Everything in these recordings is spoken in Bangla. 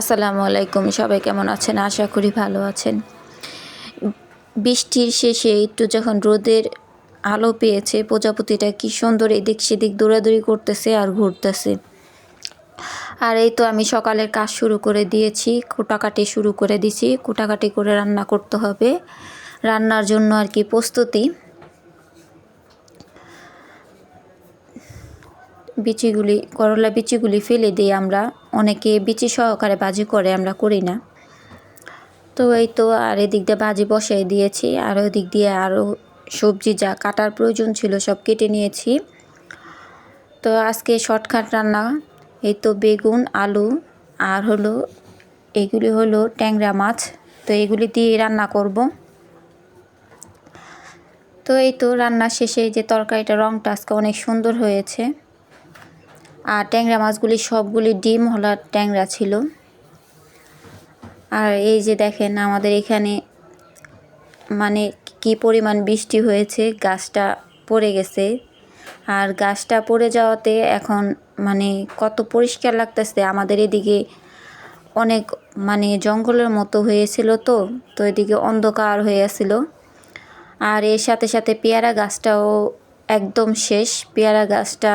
আসসালামু আলাইকুম, সবাই কেমন আছেন? আশা করি ভালো আছেন। বৃষ্টির শেষে একটু যখন রোদের আলো পেয়েছে, প্রজাপতিটা কি সুন্দর এদিক সেদিক দৌড়াদৌড়ি করতেছে আর ঘুরতেছে। আর এই তো আমি সকালের কাজ শুরু করে দিয়েছি, কুটাকাটি শুরু করে দিছি। কুটাকাটি করে রান্না করতে হবে। রান্নার জন্য আর কি প্রস্তুতি। বিচিগুলি, করলা বিচিগুলি ফেলে দিই আমরা অনেকে বিচি সহকারে বাজি করে আমরা করি না। তো এই তো আর এদিক দিয়ে বাজি বসাই দিয়েছি, আর ওই দিক দিয়ে আরও সবজি যা কাটার প্রয়োজন ছিল সব কেটে নিয়েছি। তো আজকে শর্টকাট রান্না, এই তো বেগুন, আলু, আর হলো, এগুলি হলো ট্যাংরা মাছ, তো এগুলি দিয়ে রান্না করব। তো এই তো রান্না শেষে যে তরকারিটা রঙটা আজকে অনেক সুন্দর হয়েছে। আর ট্যাংরা মাছগুলি সবগুলি ডিম হলা ট্যাংরা ছিল। আর এই যে দেখেন আমাদের এখানে মানে কি পরিমাণ বৃষ্টি হয়েছে, গাছটা পড়ে গেছে। আর গাছটা পড়ে যাওয়াতে এখন মানে কত পরিষ্কার লাগতেছে। আমাদের এদিকে অনেক মানে জঙ্গলের মতো হয়েছিল তো তো এদিকে অন্ধকার হয়ে আসছিল আর এর সাথে সাথে পেয়ারা গাছটাও একদম শেষ। পেয়ারা গাছটা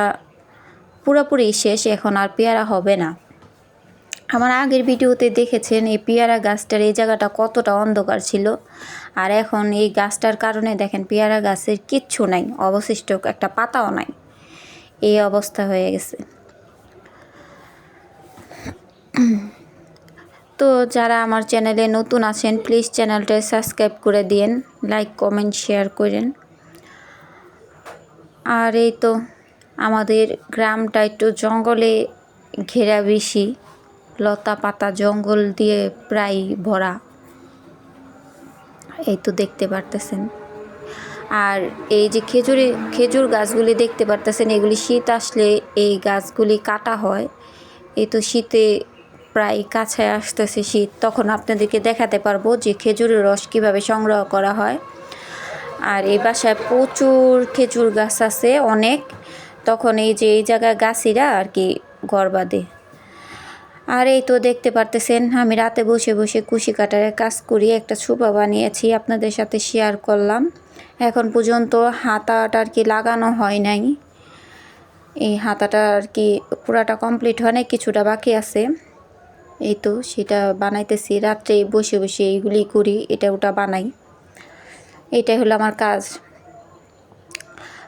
পুরোপুরি শেষ, এখন আর পেয়ারা হবে না। আমার আগের ভিডিওতে দেখেছেন এই পেয়ারা গাছটার এই জায়গাটা কতটা অন্ধকার ছিল। আর এখন এই গাছটার কারণে দেখেন পেয়ারা গাছের কিচ্ছু নাই, অবশিষ্ট একটা পাতাও নাই। এই অবস্থা হয়ে গেছে। তো যারা আমার চ্যানেলে নতুন আছেন, প্লিজ চ্যানেলটা সাবস্ক্রাইব করে দিন লাইক, কমেন্ট, শেয়ার করেন। আর এই তো আমাদের গ্রামটা একটু জঙ্গলে ঘেরা বেশি। লতা পাতা জঙ্গল দিয়ে প্রায় ভরা। এই তো দেখতে পারতেছেন। আর এই যে খেজুরি, খেজুর গাছগুলি দেখতে পারতেছেন, এগুলি শীত আসলে এই গাছগুলি কাটা হয়। এই তো শীতে প্রায় কাছায় আসতেছে শীত। তখন আপনাদেরকে দেখাতে পারব যে খেজুরের রস কীভাবে সংগ্রহ করা হয়। আর এই বাসায় প্রচুর খেজুর গাছ আছে, অনেক। তখন এই যে এই জায়গায় গাছিরা আর কি ঘর বাঁধে। আর এই তো দেখতে পারতেছেন, আমি রাতে বসে বসে কুশি কাটারে কাজ করি, একটা সুপা বানিয়েছি, আপনাদের সাথে শেয়ার করলাম। এখন পর্যন্ত হাতাটা আর কি লাগানো হয় নাই। এই হাতাটা আর কি পুরাটা কমপ্লিট হয় কিছুটা বাকি আছে। এই তো সেটা বানাইতেছি, রাত্রে বসে বসে এইগুলি করি, এটা ওটা বানাই। এটাই হলো আমার কাজ।